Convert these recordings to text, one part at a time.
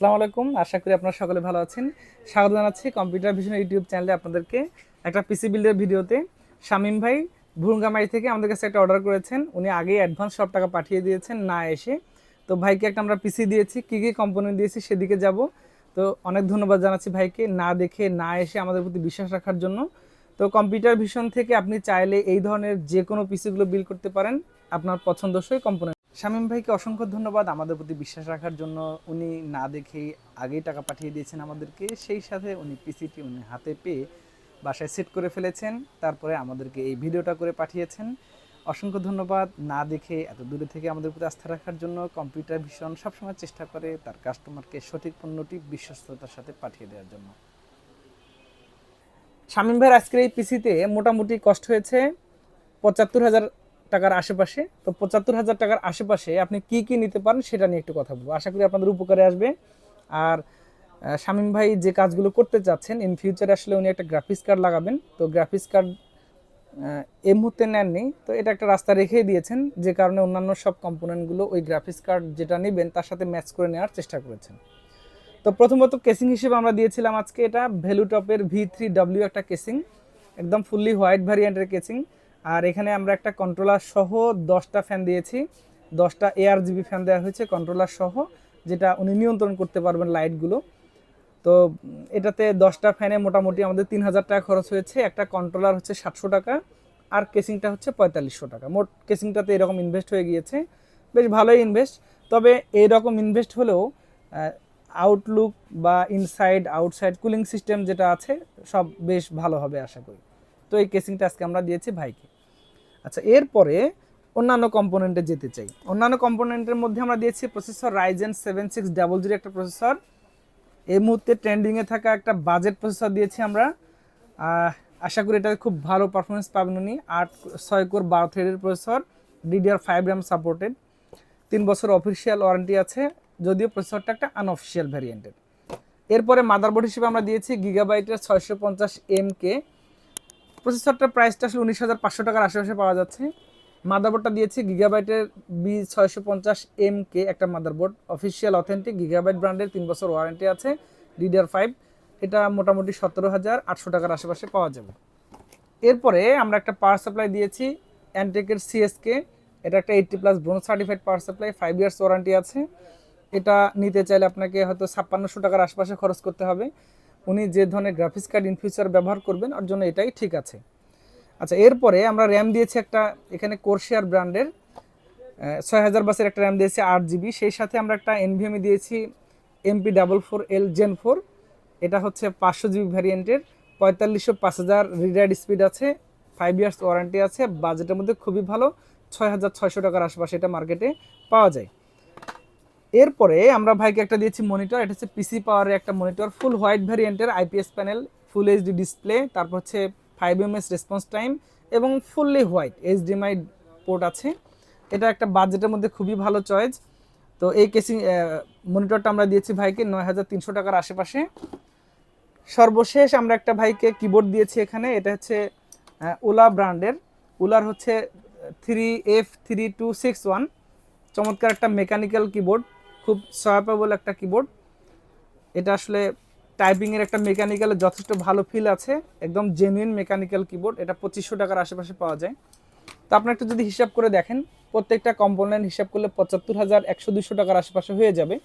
আসসালামু আলাইকুম। আশা করি আপনারা সকলে ভালো আছেন। স্বাগত জানাচ্ছি কম্পিউটার ভিশন ইউটিউব চ্যানেলে আপনাদেরকে একটা পিসি বিল্ডের ভিডিওতে। শামিম ভাই ভুরুঙ্গামারি থেকে আমাদের কাছে একটা অর্ডার করেছেন। উনি আগেই অ্যাডভান্স সব টাকা পাঠিয়ে দিয়েছেন না এসে। তো ভাইকে একটা আমরা পিসি দিয়েছি, কী কী কম্পোনেন্ট দিয়েছি সেদিকে যাব। তো অনেক ধন্যবাদ জানাচ্ছি ভাইকে না দেখে, না এসে আমাদের প্রতি বিশ্বাস রাখার জন্য। তো কম্পিউটার ভিশন থেকে আপনি চাইলে এই ধরনের যে কোনো পিসিগুলো বিল করতে পারেন। আপনার পছন্দসই কম্পোনেন্ট শামীম ভাইকে অসংখ্য ধন্যবাদ আমাদের প্রতি বিশ্বাস রাখার জন্য। উনি না দেখেই আগেই টাকা পাঠিয়ে দিয়েছেন আমাদেরকে। সেই সাথে উনি পিসিটি উনি হাতে পেয়ে বাসায় সেট করে ফেলেছেন। তারপরে আমাদেরকে এই ভিডিওটা করে পাঠিয়েছেন। অসংখ্য ধন্যবাদ। না দেখে এত দূরে থেকে আমাদের প্রতি আস্থা রাখার জন্য কম্পিউটার ভীষণ সবসময় চেষ্টা করে তার কাস্টমারকে সঠিক পণ্যটি বিশ্বস্ততার সাথে পাঠিয়ে দেওয়ার জন্য। শামীম ভাইয়ের আজকের এই পিসিতে মোটামুটি কষ্ট হয়েছে পঁচাত্তর হাজার টাকার আশেপাশে। তো পঁচাত্তর হাজার টাকার আশেপাশে আপনি কি কি নিতে পারেন সেটা নিয়ে একটু কথা বলব। আশা করি আপনাদের উপকারে আসবে। আর শামীম ভাই যে কাজগুলো করতে চাচ্ছেন ইন ফিউচারে আসলে উনি একটা গ্রাফিক্স কার্ড লাগাবেন। তো গ্রাফিক্স কার্ড এই মুহূর্তে নেননি। তো এটা একটা রাস্তা রেখেই দিয়েছেন। যে কারণে অন্যান্য সব কম্পোনেন্টগুলো ওই গ্রাফিক্স কার্ড যেটা নেবেন তার সাথে ম্যাচ করে নেওয়ার চেষ্টা করেছেন। তো প্রথমত কেসিং হিসেবে আমরা দিয়েছিলাম আজকে এটা। ভ্যালু টপের ভি থ্রি ডাব্লিউ একটা কেসিং একদম ফুললি হোয়াইট ভ্যারিয়েন্টের কেসিং আর এখানে আমরা একটা কন্ট্রোলার সহ দশটা ফ্যান দিয়েছি। দশটা এআর জিবি ফ্যান দেওয়া হয়েছে কন্ট্রোলার সহ, যেটা উনি নিয়ন্ত্রণ করতে পারবেন লাইটগুলো তো এটাতে দশটা ফ্যানে মোটামুটি আমাদের তিন হাজার টাকা খরচ হয়েছে। একটা কন্ট্রোলার হচ্ছে সাতশো টাকা, আর কেসিংটা হচ্ছে পঁয়তাল্লিশশো টাকা। মোট কেসিংটাতে এরকম ইনভেস্ট হয়ে গিয়েছে। বেশ ভালোই ইনভেস্ট তবে এইরকম ইনভেস্ট হলেও আউটলুক বা ইনসাইড আউটসাইড কুলিং সিস্টেম যেটা আছে, সব বেশ ভালো হবে আশা করি। তো এই কেসিংটা আজকে আমরা দিয়েছি ভাইকে। আচ্ছা এরপরে অন্যান্য কম্পোনেন্টে যেতে চাই। অন্যান্য কম্পোনেন্টের মধ্যে আমরা দিয়েছি processor Ryzen seven six double zero একটা প্রসেসর এই মুহূর্তে ট্রেন্ডিংয়ে থাকা একটা বাজেট প্রসেসর দিয়েছি আমরা। আশা করি এটা খুব ভালো পারফরমেন্স পাবেন উনি। আট, ছয় কোর বারো থ্রেডের processor DDR five RAM supported তিন বছর অফিসিয়াল ওয়ারেন্টি আছে, যদিও প্রসেসরটা একটা আনঅফিসিয়াল ভ্যারিয়েন্টের এরপরে মাদারবোর্ড হিসেবে আমরা দিয়েছি গিগাবাইটের ছয়শো পঞ্চাশ এম কে প্রসেসরটার প্রাইসটা আসলে উনিশ হাজার পাঁচশো টাকার আশেপাশে পাওয়া যাচ্ছে। মাদারবোর্ডটা দিয়েছি গিগাবাইটের বি ছয়শো পঞ্চাশ এম কে, একটা মাদারবোর্ড। অফিসিয়াল অথেন্টিক, গিগাবাইট ব্র্যান্ডের তিন বছর ওয়ারেন্টি আছে, ডিডিআর ফাইভ। এটা মোটামুটি সতেরো হাজার আটশো টাকার আশেপাশে পাওয়া যাবে। এরপরে আমরা একটা পাওয়ার সাপ্লাই দিয়েছি, অ্যান্টেকের সিএসকে এটা একটা eighty plus bronze certified power supply, five years warranty আছে। এটা নিতে চাইলে আপনাকে হয়তো ছাপ্পান্নশো টাকার আশপাশে খরচ করতে হবে। উনি যে ধরনের গ্রাফিক্স কার্ড ইন ফিউচার ব্যবহার করবেন, ওর জন্য এটাই ঠিক আছে। আচ্ছা এরপরে আমরা র্যাম দিয়েছি একটা, এখানে কোর্শিয়ার ব্র্যান্ডের ছয় হাজার বাসের একটা র্যাম দিয়েছি, আট জিবি সেই সাথে আমরা একটা এনভিএমই দিয়েছি MP double four L gen four এটা হচ্ছে পাঁচশো জিবি ভ্যারিয়েন্টের পঁয়তাল্লিশশো পাঁচ হাজার রিডাইড স্পিড আছে ফাইভ ইয়ার্স ওয়ারেন্টি আছে বাজেটের মধ্যে খুবই ভালো, ছয় হাজার ছয়শো টাকার আশপাশে এটা মার্কেটে পাওয়া যায়। এরপরে আমরা ভাইকে একটা দিয়েছি মনিটর এটা হচ্ছে পিসি পাওয়ারের একটা monitor full white ভ্যারিয়েন্টের IPS panel full HD display তারপর হচ্ছে ফাইভ এমএস রেসপন্স টাইম এবং ফুললি হোয়াইট এইচডিএমআই পোর্ট আছে। এটা একটা বাজেটের মধ্যে খুবই ভালো চয়েস তো এই কেসিং মনিটরটা আমরা দিয়েছি ভাইকে নয় হাজার তিনশো টাকার আশেপাশে। সর্বশেষ আমরা একটা ভাইকে কিবোর্ড দিয়েছি এখানে, এটা হচ্ছে ওলা ব্র্যান্ডের ওলার হচ্ছে three F three two six one চমৎকার একটা মেকানিক্যাল কিবোর্ড খুব সয়াপেবল একটা কিবোর্ড এটা আসলে টাইপিংয়ের একটা মেকানিক্যালের যথেষ্ট ভালো ফিল আছে। একদম জেনুইন মেকানিক্যাল কিবোর্ড এটা পঁচিশশো টাকার আশেপাশে পাওয়া যায়। তো আপনার একটু যদি হিসাব করে দেখেন, প্রত্যেকটা কম্পোনেন্ট হিসাব করলে পঁচাত্তর হাজার একশো দুশো টাকার আশেপাশে হয়ে যাবে।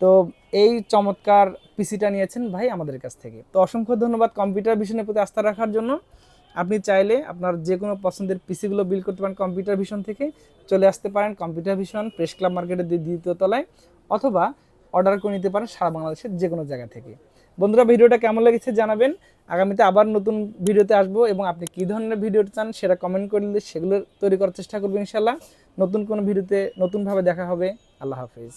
তো এই চমৎকার পিসিটা নিয়েছেন ভাই আমাদের কাছ থেকে। তো অসংখ্য ধন্যবাদ কম্পিউটার ভিশনের প্রতি আস্থা রাখার জন্য। আপনি চাইলে আপনার যে কোনো পছন্দের পিসিগুলো বিল করতে পারেন কম্পিউটার ভিশন থেকে। চলে আসতে পারেন কম্পিউটার ভিশন প্রেস ক্লাব মার্কেটের দ্বি- দ্বিতীয় তলায়। অথবা অর্ডার করে নিতে পারেন সারা বাংলাদেশের যে কোনো জায়গা থেকে। বন্ধুরা, ভিডিওটা কেমন লেগেছে জানাবেন। আগামীতে আবার নতুন ভিডিওতে আসব এবং আপনি কী ধরনের ভিডিও চান সেটা কমেন্ট করলে সেগুলো তৈরি করার চেষ্টা করবেন ইনশাল্লাহ নতুন কোনো ভিডিওতে নতুনভাবে দেখা হবে। আল্লাহ হাফিজ।